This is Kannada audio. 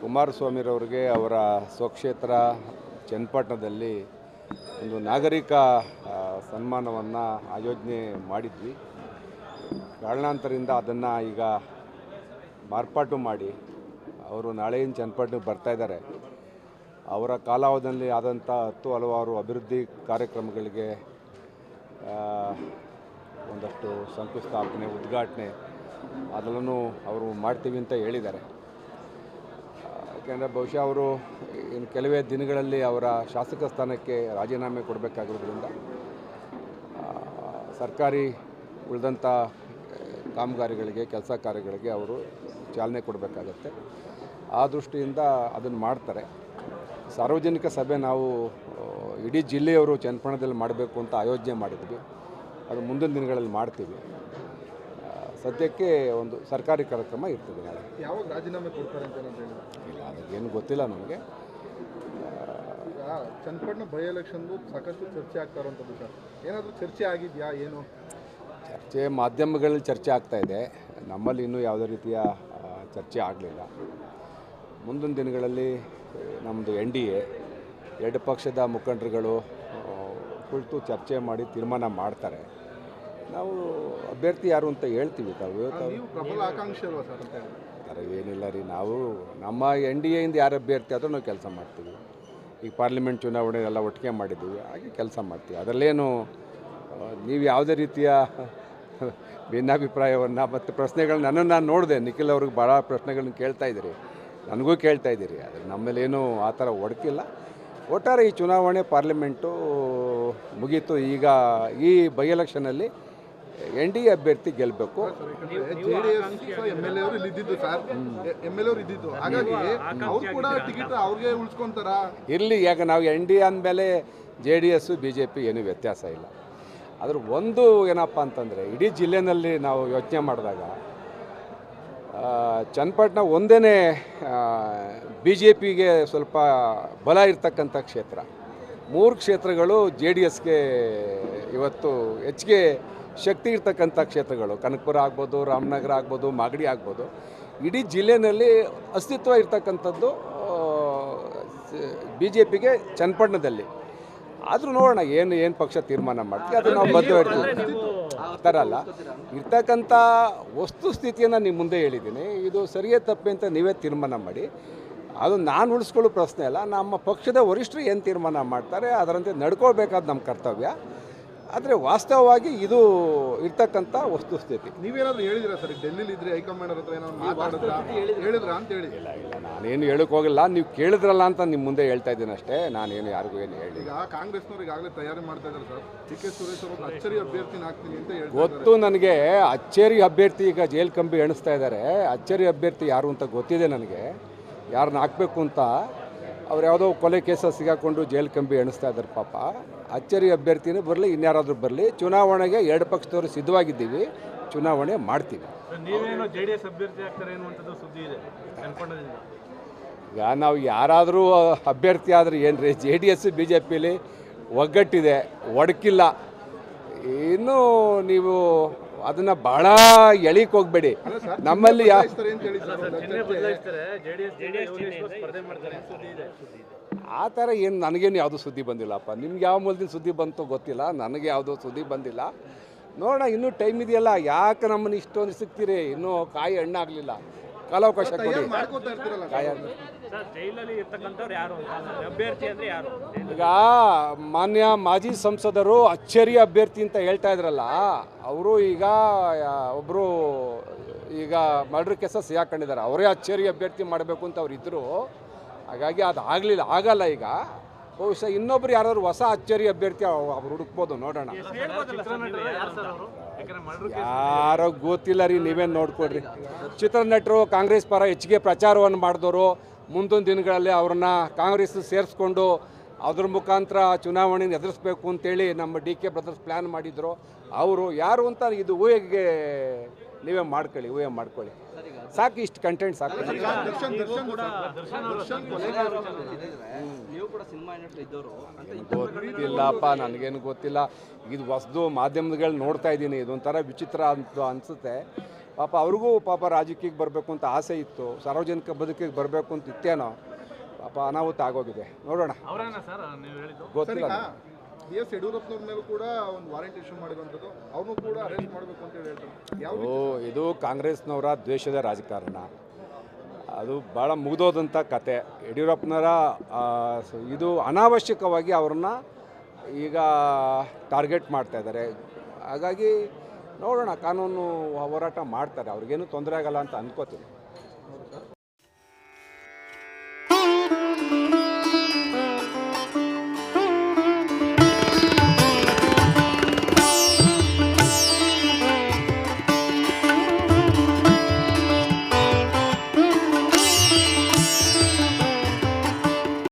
ಕುಮಾರಸ್ವಾಮಿರವ್ರಿಗೆ ಅವರ ಸ್ವಕ್ಷೇತ್ರ ಚನ್ನಪಟ್ಟಣದಲ್ಲಿ ಒಂದು ನಾಗರಿಕ ಸನ್ಮಾನವನ್ನು ಆಯೋಜನೆ ಮಾಡಿದ್ವಿ. ಕಾರಣಾಂತರದಿಂದ ಅದನ್ನು ಈಗ ಮಾರ್ಪಾಟು ಮಾಡಿ ಅವರು ನಾಳೆಯಿಂದ ಚನ್ನಪಟ್ಟಣಕ್ಕೆ ಬರ್ತಾ ಇದ್ದಾರೆ. ಅವರ ಕಾಲಾವಧಿಯಲ್ಲಿ ಆದಂಥ ಹತ್ತು ಹಲವಾರು ಅಭಿವೃದ್ಧಿ ಕಾರ್ಯಕ್ರಮಗಳಿಗೆ ಒಂದಷ್ಟು ಶಂಕುಸ್ಥಾಪನೆ ಉದ್ಘಾಟನೆ ಅದೆಲ್ಲನೂ ಅವರು ಮಾಡ್ತೀವಿ ಅಂತ ಹೇಳಿದ್ದಾರೆ. ಯಾಕೆಂದರೆ ಬಹುಶಃ ಅವರು ಇನ್ನು ಕೆಲವೇ ದಿನಗಳಲ್ಲಿ ಅವರ ಶಾಸಕ ಸ್ಥಾನಕ್ಕೆ ರಾಜೀನಾಮೆ ಕೊಡಬೇಕಾಗಿರೋದ್ರಿಂದ ಸರ್ಕಾರಿ ಉಳಿದಂಥ ಕಾಮಗಾರಿಗಳಿಗೆ, ಕೆಲಸ ಕಾರ್ಯಗಳಿಗೆ ಅವರು ಚಾಲನೆ ಕೊಡಬೇಕಾಗತ್ತೆ. ಆ ದೃಷ್ಟಿಯಿಂದ ಅದನ್ನು ಮಾಡ್ತಾರೆ. ಸಾರ್ವಜನಿಕ ಸಭೆ ನಾವು ಇಡೀ ಜಿಲ್ಲೆಯವರು ಚನ್ಪಣದಲ್ಲಿ ಮಾಡಬೇಕು ಅಂತ ಆಯೋಜನೆ ಮಾಡಿದ್ವಿ. ಅದು ಮುಂದಿನ ದಿನಗಳಲ್ಲಿ ಮಾಡ್ತೀವಿ. ಸದ್ಯಕ್ಕೆ ಒಂದು ಸರ್ಕಾರಿ ಕಾರ್ಯಕ್ರಮ ಇರ್ತದೆ ನಾಳೆ. ಯಾವಾಗ ರಾಜೀನಾಮೆ ಕೊಡ್ತಾರೆ ಅಂತ ಏನಾದ್ರು ಹೇಳಿದ್ರು? ಇಲ್ಲ ಅದಕ್ಕೇನು ಗೊತ್ತಿಲ್ಲ ನಮಗೆ. ಈಗ ಚನ್ನಪಟ್ಟಣ ಬೈ ಎಲೆಕ್ಷನ್ದು ಸಾಕಷ್ಟು ಚರ್ಚೆ ಆಗ್ತಾ ಇರುವಂಥದ್ದು ಸರ್. ಏನಾದರೂ ಚರ್ಚೆ ಆಗಿದೆಯಾ ಏನು? ಚರ್ಚೆ ಮಾಧ್ಯಮಗಳಲ್ಲಿ ಚರ್ಚೆ ಆಗ್ತಾ ಇದೆ. ನಮ್ಮಲ್ಲಿ ಇನ್ನೂ ಯಾವುದೇ ರೀತಿಯ ಆ, ಚರ್ಚೆ ಆಗಲಿಲ್ಲ. ಮುಂದಿನ ದಿನಗಳಲ್ಲಿ ನಮ್ಮದು ಎನ್ ಡಿ ಎ ಎರಡು ಪಕ್ಷದ ಮುಖಂಡರುಗಳು ಆ, ಕುಳಿತು ಚರ್ಚೆ ಮಾಡಿ ತೀರ್ಮಾನ ಮಾಡ್ತಾರೆ. ನಾವು ಅಭ್ಯರ್ಥಿ ಯಾರು ಅಂತ ಹೇಳ್ತೀವಿ. ತಾವು ಥರ ಏನಿಲ್ಲ ರೀ ನಾವು ನಮ್ಮ ಎನ್ ಡಿ ಎಯಿಂದ ಯಾರು ಅಭ್ಯರ್ಥಿ ಆದರೂ ನಾವು ಕೆಲಸ ಮಾಡ್ತೀವಿ. ಈಗ ಪಾರ್ಲಿಮೆಂಟ್ ಚುನಾವಣೆ ಎಲ್ಲ ಒಟ್ಟಿಗೆ ಮಾಡಿದ್ದೀವಿ ಹಾಗೆ ಕೆಲಸ ಮಾಡ್ತೀವಿ. ಅದರಲ್ಲೇನು ನೀವು ಯಾವುದೇ ರೀತಿಯ ಭಿನ್ನಾಭಿಪ್ರಾಯವನ್ನು ಮತ್ತು ಪ್ರಶ್ನೆಗಳನ್ನ ನನ್ನನ್ನು ನಾನು ನೋಡಿದೆ. ನಿಖಿಲ್ ಅವ್ರಿಗೆ ಭಾಳ ಪ್ರಶ್ನೆಗಳನ್ನ ಕೇಳ್ತಾ ಇದ್ದೀರಿ. ನನಗೂ ಕೇಳ್ತಾ ಇದ್ದೀರಿ. ಆದರೆ ನಮ್ಮಲ್ಲೇನು ಆ ಥರ ಒಡಕಿಲ್ಲ ಒಟ್ಟಾರೆ ಈ ಚುನಾವಣೆ ಪಾರ್ಲಿಮೆಂಟು ಮುಗೀತು. ಈಗ ಈ ಬೈ ಎಲೆಕ್ಷನಲ್ಲಿ ಎನ್ ಡಿ ಎ ಅಭ್ಯರ್ಥಿ ಗೆಲ್ಲಬೇಕು J D S M L A ಅವರು ಇಲ್ಲಿ ಇದ್ದಿದ್ದು ಸರ್. ಎಂ ಎಲ್ ಎ ಅವರು ಇದ್ದಿದ್ದು. ಹಾಗಾಗಿ ಅವ್ರು ಕೂಡ ಟಿಕೆಟ್ ಅವ್ರಿಗೆ ಉಳಿಸ್ಕೊಂತಾರ? ಇರಲಿ ಯಾಕೆ ನಾವು ಎನ್ ಡಿ ಅಂದಮೇಲೆ J D S B J P ಏನೂ ವ್ಯತ್ಯಾಸ ಇಲ್ಲ. ಅದ್ರ ಒಂದು ಏನಪ್ಪ ಅಂತಂದರೆ ಇಡೀ ಜಿಲ್ಲೆನಲ್ಲಿ ನಾವು ಯೋಚನೆ ಮಾಡಿದಾಗ ಚನ್ನಪಟ್ಟಣ ಒಂದೇ ಬಿ ಜೆ ಪಿಗೆ ಸ್ವಲ್ಪ ಬಲ ಇರ್ತಕ್ಕಂಥ ಕ್ಷೇತ್ರ. ಮೂರು ಕ್ಷೇತ್ರಗಳು ಜೆ ಡಿ ಎಸ್ಗೆ ಇವತ್ತು ಹೆಚ್ಚಿಗೆ ಶಕ್ತಿ ಇರ್ತಕ್ಕಂಥ ಕ್ಷೇತ್ರಗಳು ಕನಕಪುರ ಆಗ್ಬೋದು ರಾಮನಗರ ಆಗ್ಬೋದು ಮಾಗಡಿ ಆಗ್ಬೋದು ಇಡೀ ಜಿಲ್ಲೆಯಲ್ಲಿ ಅಸ್ತಿತ್ವ ಇರ್ತಕ್ಕಂಥದ್ದು ಬಿ ಜೆ ಪಿಗೆ ಚನ್ನಪಟ್ಟಣದಲ್ಲಿ. ಆದರೂ ನೋಡೋಣ ಏನು ಏನು ಪಕ್ಷ ತೀರ್ಮಾನ ಮಾಡ್ತೀವಿ ಅದು ನಾವು ಬದ್ಧ ಇರ್ತಾರಲ್ಲ ಆ ಥರ ಅಲ್ಲ. ಇರ್ತಕ್ಕಂಥ ವಸ್ತುಸ್ಥಿತಿಯನ್ನು ನಿಮ್ಮ ಮುಂದೆ ಹೇಳಿದ್ದೀನಿ. ಇದು ಸರಿಯೇ ತಪ್ಪೆ ಅಂತ ನೀವೇ ತೀರ್ಮಾನ ಮಾಡಿ. ಅದು ನಾನು ಉಳಿಸ್ಕೊಳ್ಳೋ ಪ್ರಶ್ನೆ ಅಲ್ಲ ನಮ್ಮ ಪಕ್ಷದ ವರಿಷ್ಠರು ಏನು ತೀರ್ಮಾನ ಮಾಡ್ತಾರೆ ಅದರಂತೆ ನಡ್ಕೊಳ್ಬೇಕಾದ ನಮ್ಮ ಕರ್ತವ್ಯ. ಆದರೆ ವಾಸ್ತವವಾಗಿ ಇದು ಇರ್ತಕ್ಕಂಥ ವಸ್ತುಸ್ಥಿತಿ ನೀವೇನಾದರೂ ಹೇಳಿದಿರಾ ಸರ್ ಡೆಲ್ಲಿಲಿ ಇದ್ರೆ ಹೈಕಮಾಂಡ್ ಹತ್ರ ಏನಾದ್ರು ಮಾತಾಡಿದ್ರ? ಹೇಳಿದ್ರ. ಅಂತ ಹೇಳಿ ಇಲ್ಲ ಇಲ್ಲ ನಾನೇನು ಹೇಳಕ್ಕೆ ಹೋಗಿಲ್ಲ. ನೀವು ಕೇಳಿದ್ರಲ್ಲ ಅಂತ ನಿಮ್ಮ ಮುಂದೆ ಹೇಳ್ತಾ ಇದ್ದೀನಿ ಅಷ್ಟೇ. ನಾನೇನು ಯಾರಿಗೂ ಏನು ಹೇಳಿ ಈಗ ಕಾಂಗ್ರೆಸ್ನವ್ರು ಈಗಾಗಲೇ ತಯಾರಿ ಮಾಡ್ತಾ ಇದ್ದಾರೆ ಸರ್. ಡಿ ಕೆ ಸುರೇಶ್ ಅವರು ಅಚ್ಚರಿ ಅಭ್ಯರ್ಥಿನ ಹಾಕ್ತೀನಿ ಅಂತ ಹೇಳಿ ಗೊತ್ತು ನನಗೆ. ಅಚ್ಚೇರಿ ಅಭ್ಯರ್ಥಿ ಈಗ ಜೈಲ್ ಕಂಬಿ ಎಣಿಸ್ತಾ ಇದ್ದಾರೆ. ಅಚ್ಚರಿ ಅಭ್ಯರ್ಥಿ ಯಾರು ಅಂತ ಗೊತ್ತಿದೆ ನನಗೆ. ಯಾರನ್ನ ಹಾಕಬೇಕು ಅಂತ ಅವ್ರು ಯಾವುದೋ ಕೊಲೆ ಕೇಸ ಸಿಗಾಕೊಂಡು ಜೈಲ್ ಕಂಬಿ ಎಣಿಸ್ತಾ ಇದ್ದಾರೆ ಪಾಪ. ಅಚ್ಚರಿ ಅಭ್ಯರ್ಥಿನೇ ಬರಲಿ ಇನ್ಯಾರಾದರೂ ಬರಲಿ ಚುನಾವಣೆಗೆ ಎರಡು ಪಕ್ಷದವರು ಸಿದ್ಧವಾಗಿದ್ದೀವಿ ಚುನಾವಣೆ ಮಾಡ್ತೀವಿ. ಈಗ ನಾವು ಯಾರಾದರೂ ಅಭ್ಯರ್ಥಿ ಆದರೆ ಏನು ರೀ J D S B J ಪಿಲಿ ಒಗ್ಗಟ್ಟಿದೆ ಒಡಕಿಲ್ಲ. ಇನ್ನೂ ನೀವು ಅದನ್ನು ಬಹಳ ಎಳಿಕ್ ಹೋಗ್ಬೇಡಿ. ನಮ್ಮಲ್ಲಿ ಯಾ ಹೇಳಿ ಸರ್ ಒಂದು ಬದಲಾಯಿಸ್ತಾರೆ ಜೆ ಡಿ ಎಸ್ ಸ್ಪರ್ಧೆ ಮಾಡ್ತಾರೆ. ಸುದ್ದಿ ಇದೆ. ಆ ಥರ ಏನು ನನಗೇನು ಯಾವುದೂ ಸುದ್ದಿ ಬಂದಿಲ್ಲಪ್ಪ? ನಿಮ್ಗೆ ಯಾವ ಮೂಲದಿಂದ ಸುದ್ದಿ ಬಂತೋ ಗೊತ್ತಿಲ್ಲ ನನಗೆ ಯಾವುದೋ ಸುದ್ದಿ ಬಂದಿಲ್ಲ. ನೋಡೋಣ ಇನ್ನೂ ಟೈಮ್ ಇದೆಯಲ್ಲ ಯಾಕೆ ನಮ್ಮನ್ನು ಇಷ್ಟೊಂದು ಸಿಗ್ತೀರಿ ಇನ್ನೂ ಕಾಯಿ ಹಣ್ಣಾಗಲಿಲ್ಲ. ಕಾಲಾವಕಾಶ ಕೊಡಿ. ತಯಾರಿ ಮಾಡ್ಕೋತಾ ಇರ್ತೀರಲ್ಲ? ಕಾಯಿ. ಸರ್ ಜೈಲಲ್ಲಿ ಇರ್ತಕ್ಕಂಥವ್ರು ಯಾರು ಅಭ್ಯರ್ಥಿ ಅಂದ್ರೆ ಯಾರು? ಈಗ ಮಾನ್ಯ ಮಾಜಿ ಸಂಸದರು ಅಚ್ಚರಿ ಅಭ್ಯರ್ಥಿ ಅಂತ ಹೇಳ್ತಾ ಇದ್ರಲ್ಲ ಅವರು ಈಗ ಒಬ್ಬರು ಈಗ ಮರ್ಡರ್ ಕೇಸಸ್ ಸಿಗಾಕೊಂಡಿದ್ದಾರೆ ಅವರೇ ಅಚ್ಚರಿ ಅಭ್ಯರ್ಥಿ ಮಾಡಬೇಕು ಅಂತ ಅವ್ರು ಇದ್ದರು ಹಾಗಾಗಿ ಅದು ಆಗಲಿಲ್ಲ ಆಗಲ್ಲ ಈಗ. ಬಹುಶಃ ಇನ್ನೊಬ್ರು ಯಾರಾದ್ರು ಹೊಸ ಅಚ್ಚರಿ ಅಭ್ಯರ್ಥಿ ಅವ್- ಅವ್ರು ಹುಡುಕ್ಬೋದು ನೋಡೋಣ. ಯಾರೋ ಗೊತ್ತಿಲ್ಲ ರೀ ನೀವೇನು ನೋಡ್ಕೊಡ್ರಿ. ಚಿತ್ರನಟರು ಕಾಂಗ್ರೆಸ್ ಪರ ಹೆಚ್ಚಿಗೆ ಪ್ರಚಾರವನ್ನು ಮಾಡಿದವರು ಮುಂದಿನ ದಿನಗಳಲ್ಲಿ ಅವ್ರನ್ನ ಕಾಂಗ್ರೆಸ್ ಸೇರಿಸ್ಕೊಂಡು ಅದ್ರ ಮುಖಾಂತರ ಚುನಾವಣೆನ ಎದುರಿಸ್ಬೇಕು ಅಂತೇಳಿ ನಮ್ಮ ಡಿ ಕೆ ಬ್ರದರ್ಸ್ ಪ್ಲ್ಯಾನ್ ಮಾಡಿದ್ರು. ಅವರು ಯಾರು ಅಂತ ಇದು ಊಹೆಗೆ ನೀವೇ ಮಾಡ್ಕೊಳ್ಳಿ ಊಹೆ ಮಾಡ್ಕೊಳ್ಳಿ. ಸಾಕು ಇಷ್ಟು ಕಂಟೆಂಟ್ ಸಾಕು. ದರ್ಶನ್ ದರ್ಶನ್ ಕೂಡ ದರ್ಶನ್ ಕೊಲೆಗಾರರು ಕೂಡ ಸಿನಿಮಾ ಇಂಡಸ್ಟ್ರಿ ಇದ್ದವರು ಅಂತ ಗೊತ್ತಿಲ್ಲಪ್ಪ ನನಗೇನು ಗೊತ್ತಿಲ್ಲ. ಇದು ಹೊಸದು ಮಾಧ್ಯಮಗಳು ನೋಡ್ತಾ ಇದ್ದೀನಿ. ಇದೊಂಥರ ವಿಚಿತ್ರ ಅಂತ ಅನಿಸುತ್ತೆ. ಪಾಪ ಅವ್ರಿಗೂ ಪಾಪ ರಾಜಕೀಯಕ್ಕೆ ಬರಬೇಕು ಅಂತ ಆಸೆ ಇತ್ತು. ಸಾರ್ವಜನಿಕ ಬದುಕಿಗೆ ಬರಬೇಕು ಅಂತ ಇತ್ತೇನೋ. ಪಾಪ ಅನಾಹುತ ಆಗೋಗಿದೆ. ನೋಡೋಣ. ಅವರೇನ ಸರ್ ನೀವು ಹೇಳಿದ್ದು? ಸರ್ ಗೊತ್ತಿಲ್ಲ ಈಗ ಬಿ ಎಸ್ ಯಡಿಯೂರಪ್ಪನವ್ರ ಮೇಲೂ ಕೂಡ ಒಂದು ವಾರೆಂಟ್ ಇಶ್ಯೂ ಮಾಡಿರುವಂಥದ್ದು. ಅವ್ರನ್ನೂ ಕೂಡ ಅರೆಸ್ಟ್ ಮಾಡಬೇಕು ಅಂತ ಹೇಳಿ ಹೇಳ್ತಾರೆ ಯಾವ ಓ ಇದು ಕಾಂಗ್ರೆಸ್ನವರ ದ್ವೇಷದ ರಾಜಕಾರಣ. ಅದು ಭಾಳ ಮುಗಿದೋದಂಥ ಕತೆ. ಯಡಿಯೂರಪ್ಪನವರ ಆ, ಸ- ಇದು ಅನಾವಶ್ಯಕವಾಗಿ ಅವ್ರನ್ನ ಈಗ ಟಾರ್ಗೆಟ್ ಮಾಡ್ತಾ ಇದ್ದಾರೆ. ಹಾಗಾಗಿ ನೋಡೋಣ ಕಾನೂನು ಹೋರಾಟ ಮಾಡ್ತಾರೆ. ಅವ್ರಿಗೇನು ತೊಂದರೆ ಆಗಲ್ಲ ಅಂತ ಅನ್ಕೋತೀನಿ.